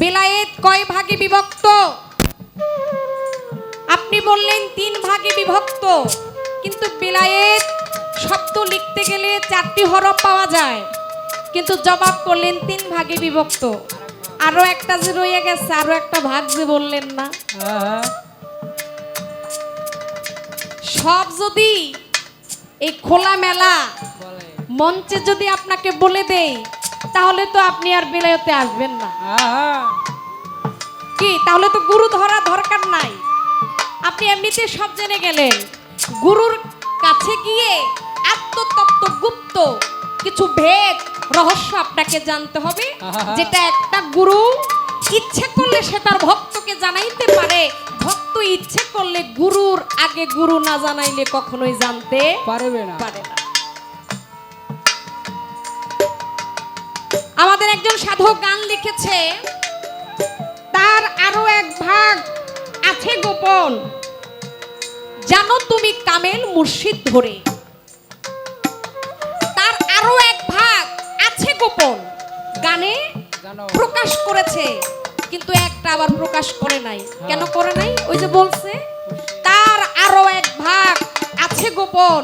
বেলায়েত কয় ভাগে বিভক্ত? আপনি বললেন তিন ভাগে বিভক্ত, কিন্তু বেলায়েত শব্দ লিখতে গেলে চারটি হরফ পাওয়া যায়, কিন্তু জবাব করলেন তিন ভাগে বিভক্ত। আরও একটা যে রয়ে গেছে, আরও একটা ভাগ যে বললেন না। সব যদি এই খোলা মেলা মঞ্চে যদি আপনাকে বলে দেই তাহলে তো আপনি আর বেলায়েতে আসবেন না। কি? তাহলে তো গুরু ধরা দরকার নাই। আপনি এমনিতে সব জেনে গেলেন। গুরুর কাছে গিয়ে আত্মতত্ত্ব গুপ্ত কিছু ভেদ রহস্য আপনাকে জানতে হবে যেটা একটা গুরু ইচ্ছে করলে সে তার ভক্তকে জানাইতে পারে। ভক্ত ইচ্ছে করলে গুরুর আগে গুরু না জানাইলে কখনোই জানতে পারবে না। পারে না। আমাদের একজন সাধক গান লিখেছে তার আরও এক ভাগ আছে গোপন। জানো তুমি কামেল মুর্শিদ ধরে? তার আরও এক ভাগ আছে গোপন। গানে প্রকাশ করেছে কিন্তু একটা আবার প্রকাশ করে নাই। কেন করে নাই? ওই যে বলছে তার আরও এক ভাগ আছে গোপন।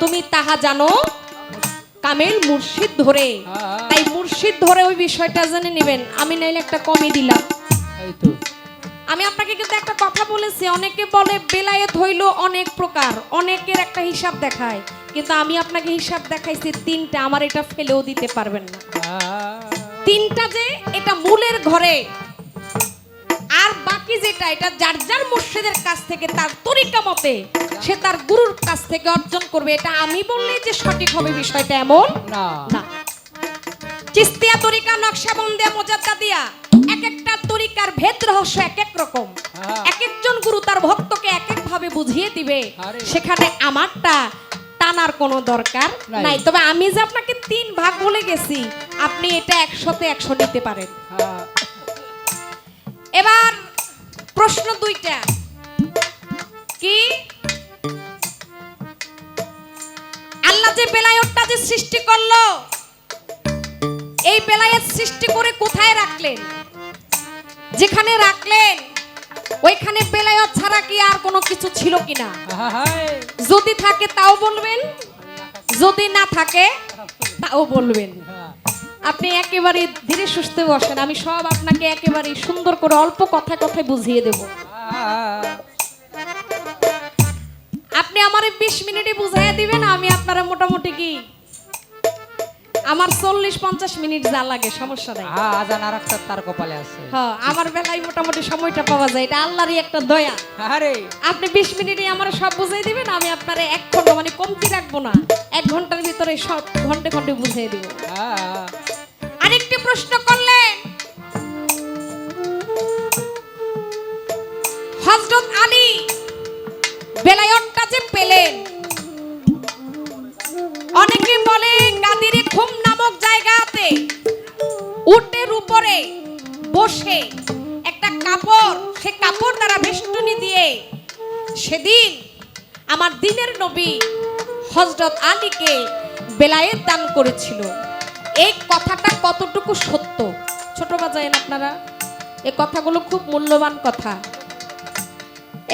তুমি তাহা জানো কামেল মুর্শিদ ধরে। মুর্শিদ ধরে ওই বিষয়টা জেনে নেবেন। আমি নাইলে একটা কমই দিলাম। আমি আপনাকে কিন্তু একটা কথা বলেছি অনেকে বলে বেলায়েত হইল অনেক প্রকার অনেকের একটা হিসাব দেখায়। কিন্তু আমি আপনাকে হিসাব দেখাইছি তিনটা আমার এটা ফেলেও দিতে পারবেন না। তিনটা যে এটা মূলের ঘরে। আর বাকি যেটা এটা যার যার মুর্শিদের কাছ থেকে তার তরিকা মতে সে তার গুরুর কাছ থেকে অর্জন করবে। এটা আমি বললে যে সঠিক হবে বিষয়টা এমন না। চিস্তিয়া তরিকা নকশাবন্দিয়া মোজাদ্দা দিয়া। এক একটা তরিকার ভেদ রহস্য এক এক রকম। হ্যাঁ। এক একজন গুরু তার ভক্তকে এক এক ভাবে বুঝিয়ে দিবে। সেখানে আমারটা টানার কোনো দরকার নাই। তবে আমি যে আপনাকে তিন ভাগ বলে গেছি আপনি এটা একশোতে একশো নিতে পারেন। হ্যাঁ। এবার প্রশ্ন দুইটা। কি? আল্লাহ যে বেলায়তটা যে সৃষ্টি করল বেলায়েত সৃষ্টি করে কোথায় রাখলেন? যেখানে রাখলেন ওইখানে বেলায়ত ছাড়া কি আর কোনো কিছু ছিল কিনা? যদি থাকে তাও বলবেন যদি না থাকে তাও বলবেন। আপনি একেবারে ধীরে সুস্থে বসেন আমি সব আপনাকে একেবারে সুন্দর করে অল্প কথা কথায় বুঝিয়ে দেব। আপনি আমার বিশ মিনিটে বুঝাইয়া দিবেন আমি আপনারা মোটামুটি কি আমার চল্লিশ পঞ্চাশ মিনিট যা লাগে সমস্যা নাই। হ্যাঁ আজান আর একটা তার কপালে আছে। হ্যাঁ আমার বেলায় মোটামুটি সময়টা পাওয়া যায় এটা আল্লাহরই একটা দয়া। আরে। আপনি বিশ মিনিটে আমার সব বুঝিয়ে দিবেন আমি আপনারে এক ঘণ্টা মানে কমতি রাখব না। এক ঘণ্টার ভিতরে সব ঘন্টে ঘন্টে বুঝিয়ে দিব। হ্যাঁ। আরেকটি প্রশ্ন করলেন উটের উপরে বসে একটা কাপড়, সে কাপড় দ্বারা বেষ্টনী দিয়ে সেদিন আমার দিনের নবী হজরত আলীকে বেলায়ের দান করেছিল। এই কথাটা কতটুকু সত্য? ছোট বাজায়েন আপনারা এই কথাগুলো খুব মূল্যবান কথা।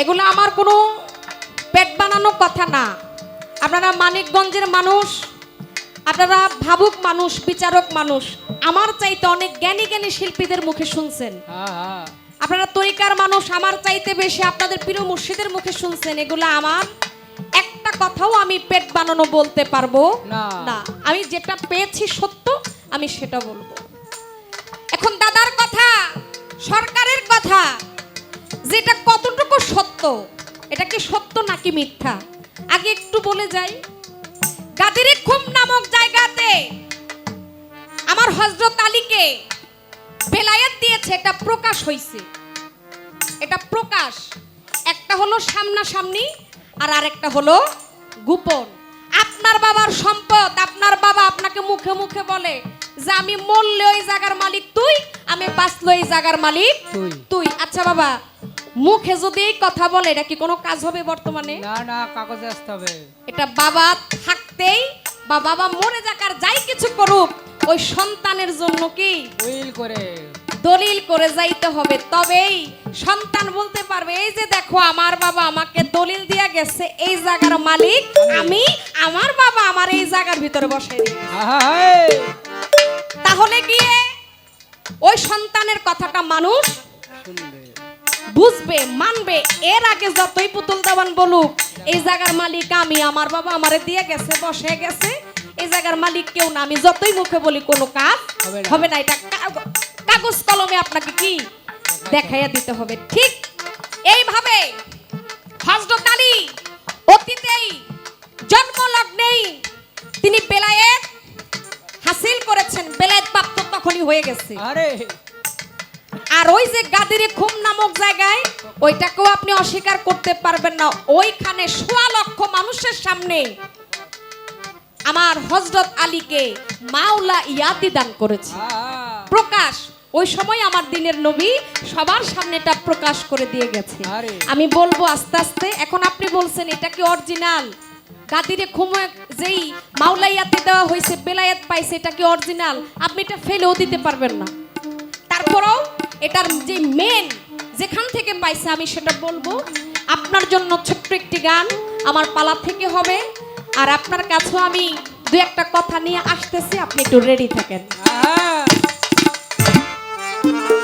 এগুলো আমার কোনো পেট বানানো কথা না। আপনারা মানিকগঞ্জের মানুষ আপনারা ভাবুক মানুষ বিচারক মানুষ আমার চাইতে অনেক জ্ঞানী জ্ঞানী শিল্পীদের মুখে শুনছেন। আপনারা তরিকার মানুষ আমার চাইতে বেশি আপনাদের প্রিয় মুর্শিদের মুখে শুনছেন এগুলো আমার একটা কথাও আমি পেট বানানো বলতে পারব। না। আমি যেটা পেয়েছি সত্য আমি সেটা বলব। এখন দাদার কথা সরকারের কথা যেটা কতটুকু সত্য এটা কি সত্য নাকি মিথ্যা? আগে একটু বলে যাই। গাদিরে খুম নামক জায়গাতে আমার হজরত আলীকে বেলায়েত দিয়েছে এটা প্রকাশ হইছে। এটা প্রকাশ। একটা হলো সামনাসামনি আর আরেকটা হলো গোপন। আপনার বাবার সম্পদ আপনার বাবা আপনাকে মুখে মুখে বলে যে আমি মরলে ওই জায়গার মালিক তুই আমি বাঁচলে ওই জায়গার মালিক তুই। আচ্ছা বাবা মুখে যদি কথা বলে এটা কি কোনো কাজ হবে বর্তমানে? না না কাগজে আসতে হবে। এটা বাবা থাকতেই বা বাবা মরে যাক আর যাই কিছু করুক ওই সন্তানের জন্য কি? উইল করে। দলিল করে যাইতে হবে। তবেই সন্তান বলতে পারবে এই যে দেখো আমার বাবা আমাকে দলিল দিয়া গেছে এই জায়গার মালিক আমি আমার বাবা আমার এই জায়গার ভিতরে বসে তাহলে গিয়ে ওই সন্তানের কথাটা মানুষ বুঝবে মানবে এর আগে যতই পুতুল দেওয়ান বলুক এই জায়গার মালিক আমি আমার বাবা আমারে দিয়ে গেছে বসে গেছে। এই জায়গার মালিক কেউ না আমি যতই মুখে বলি কোনো কাজ হবে না। এটা কাগজ কলমে আপনাকে কি দেখাইয়া দিতে হবে। ঠিক এইভাবে হজরত আলী অতীতেই জন্মলগ্নেই তিনি বেলায়েত হাসিল করেছেন। বেলায়েত প্রাপ্ত তখনই হয়ে গেছে। আরে। আর ওই যে গাদিরে খুম নামক জায়গায় ওইটাকেও আপনি অস্বীকার করতে পারবেন না। ওইখানে সোয়া লক্ষ মানুষের সামনে আমার হজরত আলীকে মাওলা ইয়াদি দান করেছে। প্রকাশ ওই সময় আমার দিনের নবী সবার সামনে এটা প্রকাশ করে দিয়ে গেছে। আমি বলব আস্তে আস্তে এখন আপনি বলছেন এটা কি অরিজিনাল? গাদিরে খুমে যেই মাওলাইয়াতে দেওয়া হয়েছে বেলায়াত পাইছে এটা কি অরিজিনাল? আপনি এটা ফেলেও দিতে পারবেন না। তারপরেও এটার যে মেন যেখান থেকে পাইছে আমি সেটা বলব। আপনার জন্য ছোট্ট একটি গান আমার পালা থেকে হবে। আর আপনার কাছেও আমি দু একটা কথা নিয়ে আসতেছি, আপনি একটু রেডি থাকেন।